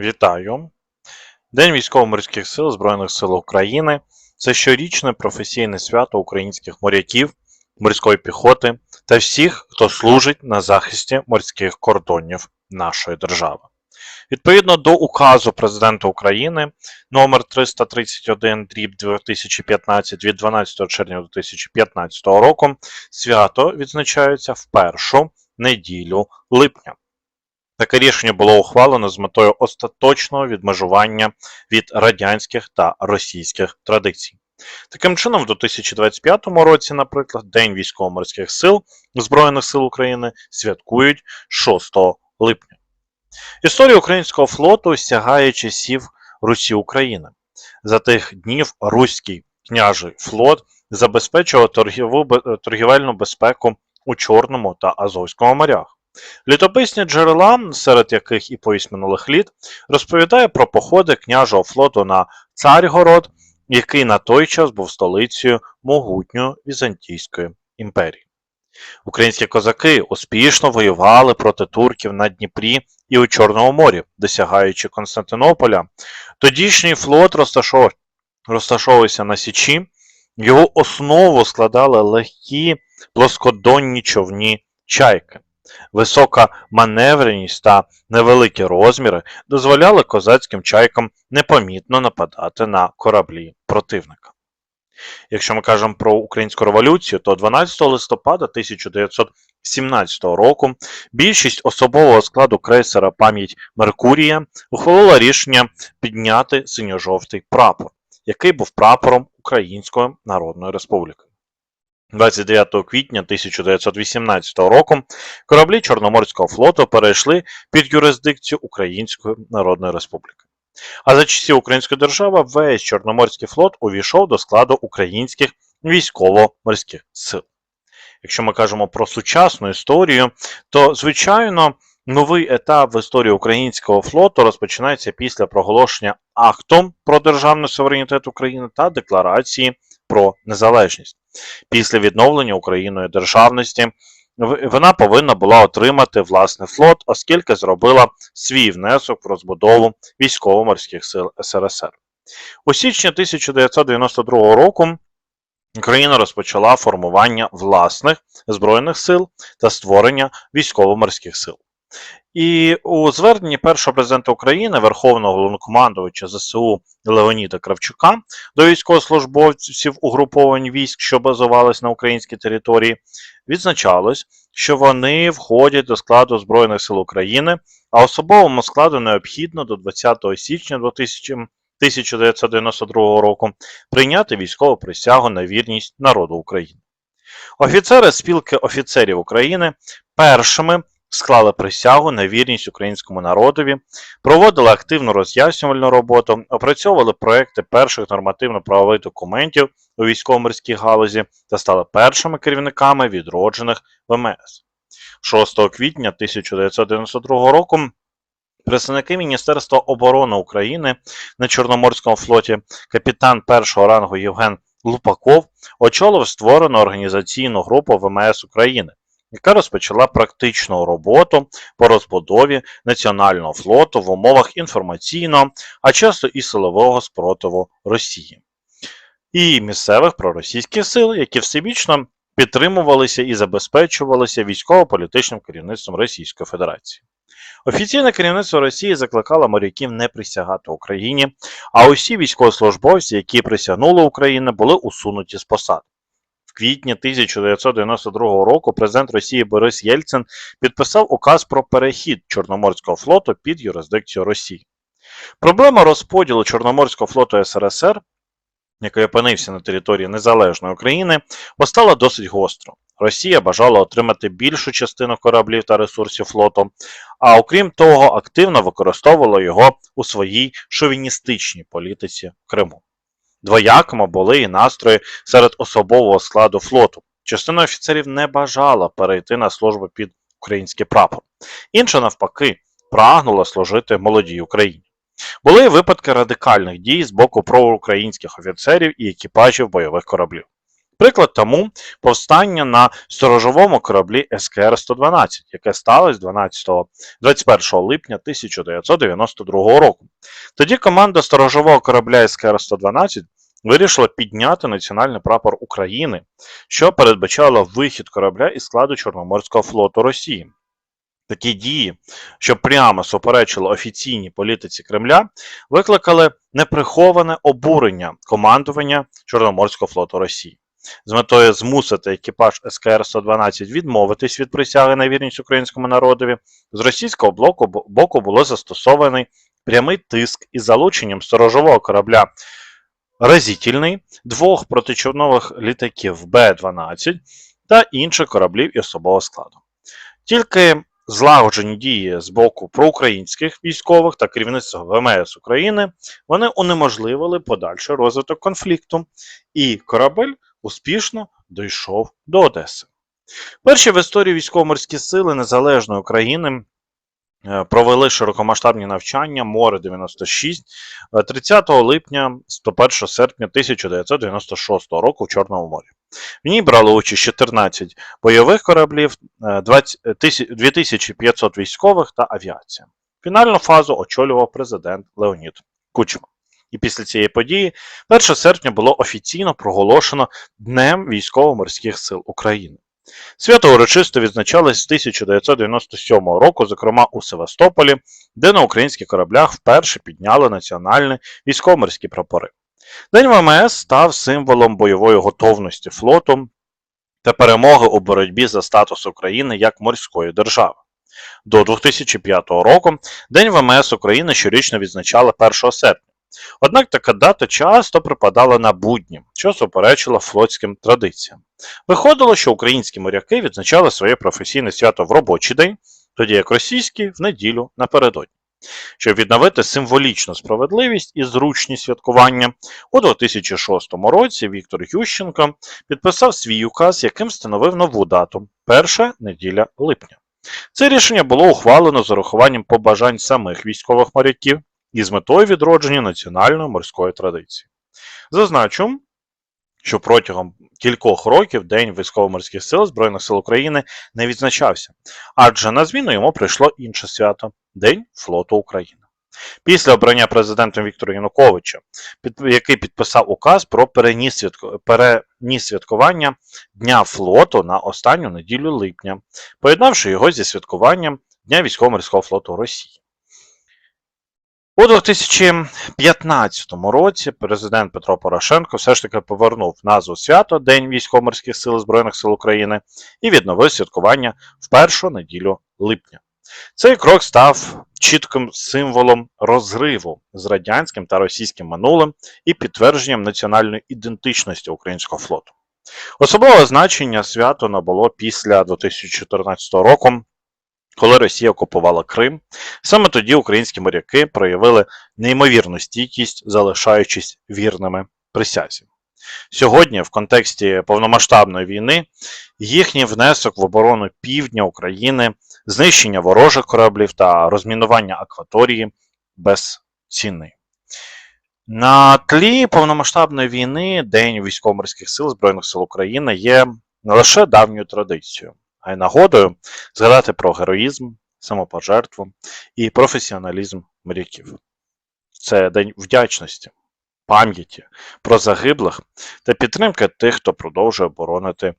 Вітаю! День військово-морських сил Збройних сил України це щорічне професійне свято українських моряків, морської піхоти та всіх, хто служить на захисті морських кордонів нашої держави. Відповідно до указу Президента України номер 331 дріб 2015 від 12 червня 2015 року свято відзначається в першу неділю липня. Таке рішення було ухвалено з метою остаточного відмежування від радянських та російських традицій. Таким чином, в 2025 році, наприклад, День військово-морських сил Збройних сил України святкують 6 липня. Історія українського флоту сягає часів Русі України. За тих днів Руський княжий флот забезпечував торгіву, торгівельну безпеку у Чорному та Азовському морях. Літописні джерела, серед яких і повість минулих літ, розповідає про походи княжого флоту на Царгород, який на той час був столицею могутньої Візантійської імперії. Українські козаки успішно воювали проти турків на Дніпрі і у Чорному морі, досягаючи Константинополя. Тодішній флот розташов... розташовувався на Січі, його основу складали легкі плоскодонні човні чайки. Висока маневреність та невеликі розміри дозволяли козацьким чайкам непомітно нападати на кораблі противника. Якщо ми кажемо про українську революцію, то 12 листопада 1917 року більшість особового складу крейсера Пам'ять Меркурія ухвалила рішення підняти синьо-жовтий прапор, який був прапором Української Народної Республіки. 29 квітня 1918 року кораблі Чорноморського флоту перейшли під юрисдикцію Української Народної Республіки. А за часів Української держави весь Чорноморський флот увійшов до складу українських військово-морських сил. Якщо ми кажемо про сучасну історію, то, звичайно, новий етап в історії українського флоту розпочинається після проголошення актом про державний суверенітет України та декларації про незалежність. Після відновлення Україною державності вона повинна була отримати власний флот, оскільки зробила свій внесок в розбудову військово-морських сил СРСР. У січні 1992 року Україна розпочала формування власних збройних сил та створення військово-морських сил. І у зверненні першого президента України, Верховного головнокомандувача ЗСУ Леоніда Кравчука до військовослужбовців угруповань військ, що базувались на українській території, відзначалось, що вони входять до складу Збройних сил України, а особовому складу необхідно до 20 січня 1992 року прийняти військову присягу на вірність народу України. Офіцери спілки офіцерів України першими склали присягу на вірність українському народові, проводили активну роз'яснювальну роботу, опрацьовували проекти перших нормативно-правових документів у військово-морській галузі та стали першими керівниками відроджених ВМС. 6 квітня 1992 року представники Міністерства оборони України на Чорноморському флоті капітан першого рангу Євген Лупаков очолив створену організаційну групу ВМС України яка розпочала практичну роботу по розбудові національного флоту в умовах інформаційного, а часто і силового спротиву Росії, і місцевих проросійських сил, які всебічно підтримувалися і забезпечувалися військово-політичним керівництвом Російської Федерації. Офіційне керівництво Росії закликало моряків не присягати Україні, а усі військовослужбовці, які присягнули Україні, були усунуті з посад. В квітні 1992 року президент Росії Борис Єльцин підписав указ про перехід Чорноморського флоту під юрисдикцію Росії. Проблема розподілу Чорноморського флоту СРСР, який опинився на території Незалежної України, постала досить гостро. Росія бажала отримати більшу частину кораблів та ресурсів флоту, а окрім того, активно використовувала його у своїй шовіністичній політиці в Криму. Двоякими були і настрої серед особового складу флоту. Частина офіцерів не бажала перейти на службу під український прапор. Інша, навпаки, прагнула служити молодій Україні. Були випадки радикальних дій з боку проукраїнських офіцерів і екіпажів бойових кораблів. Приклад тому повстання на сторожовому кораблі СКР-112, яке сталося 12 21 липня 1992 року. Тоді команда сторожового корабля СКР-112 вирішила підняти національний прапор України, що передбачало вихід корабля із складу Чорноморського флоту Росії. Такі дії, що прямо суперечили офіційній політиці Кремля, викликали неприховане обурення командування Чорноморського флоту Росії. З метою змусити екіпаж СКР-112 відмовитись від присяги на вірність українському народові, з російського блоку, боку було застосований прямий тиск із залученням сторожового корабля Разітільний, двох протичовнових літаків Б-12 та інших кораблів і особового складу. Тільки злагоджені дії з боку проукраїнських військових та керівництва ВМС України вони унеможливили подальший розвиток конфлікту, і корабель успішно дійшов до Одеси. Перші в історії військово-морські сили Незалежної України е, провели широкомасштабні навчання Море 96 е, 30 липня 101 серпня 1996 року в Чорному морі. В ній брали участь 14 бойових кораблів, е, 20 е, 2500 військових та авіація. Фінальну фазу очолював президент Леонід Кучма. І після цієї події 1 серпня було офіційно проголошено Днем військово-морських сил України. Свято урочисто відзначалось з 1997 року, зокрема у Севастополі, де на українських кораблях вперше підняли національні військово-морські прапори. День ВМС став символом бойової готовності флоту та перемоги у боротьбі за статус України як морської держави. До 2005 року День ВМС України щорічно відзначали 1 серпня. Однак така дата часто припадала на будні, що суперечило флотським традиціям. Виходило, що українські моряки відзначали своє професійне свято в робочий день, тоді як російські в неділю напередодні. Щоб відновити символічну справедливість і зручність святкування, у 2006 році Віктор Ющенко підписав свій указ, яким встановив нову дату перша неділя липня. Це рішення було ухвалено з урахуванням побажань самих військових моряків і з метою відродження національної морської традиції. Зазначу, що протягом кількох років День військово-морських сил Збройних сил України не відзначався, адже на зміну йому прийшло інше свято День флоту України. Після обрання президентом Віктора Януковича, який підписав указ про переніс святкування Дня флоту на останню неділю липня, поєднавши його зі святкуванням Дня військово-морського флоту Росії. У 2015 році президент Петро Порошенко все ж таки повернув назву свято День військово-морських сил Збройних сил України і відновив святкування в першу неділю липня. Цей крок став чітким символом розриву з радянським та російським минулим і підтвердженням національної ідентичності українського флоту. Особливе значення свято набуло після 2014 року, коли Росія окупувала Крим. Саме тоді українські моряки проявили неймовірну стійкість, залишаючись вірними присязі. Сьогодні, в контексті повномасштабної війни, їхній внесок в оборону півдня України, знищення ворожих кораблів та розмінування акваторії безцінний. На тлі повномасштабної війни День військово-морських сил Збройних сил України є не лише давньою традицією, а й нагодою згадати про героїзм, самопожертву і професіоналізм моряків. Це день вдячності, пам'яті про загиблих та підтримки тих, хто продовжує боронити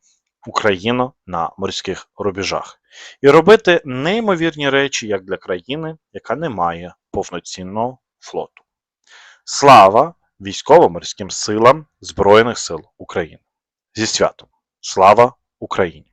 Україну на морських рубежах, і робити неймовірні речі як для країни, яка не має повноцінного флоту. Слава військово-морським силам Збройних сил України! Зі святом! Слава Україні!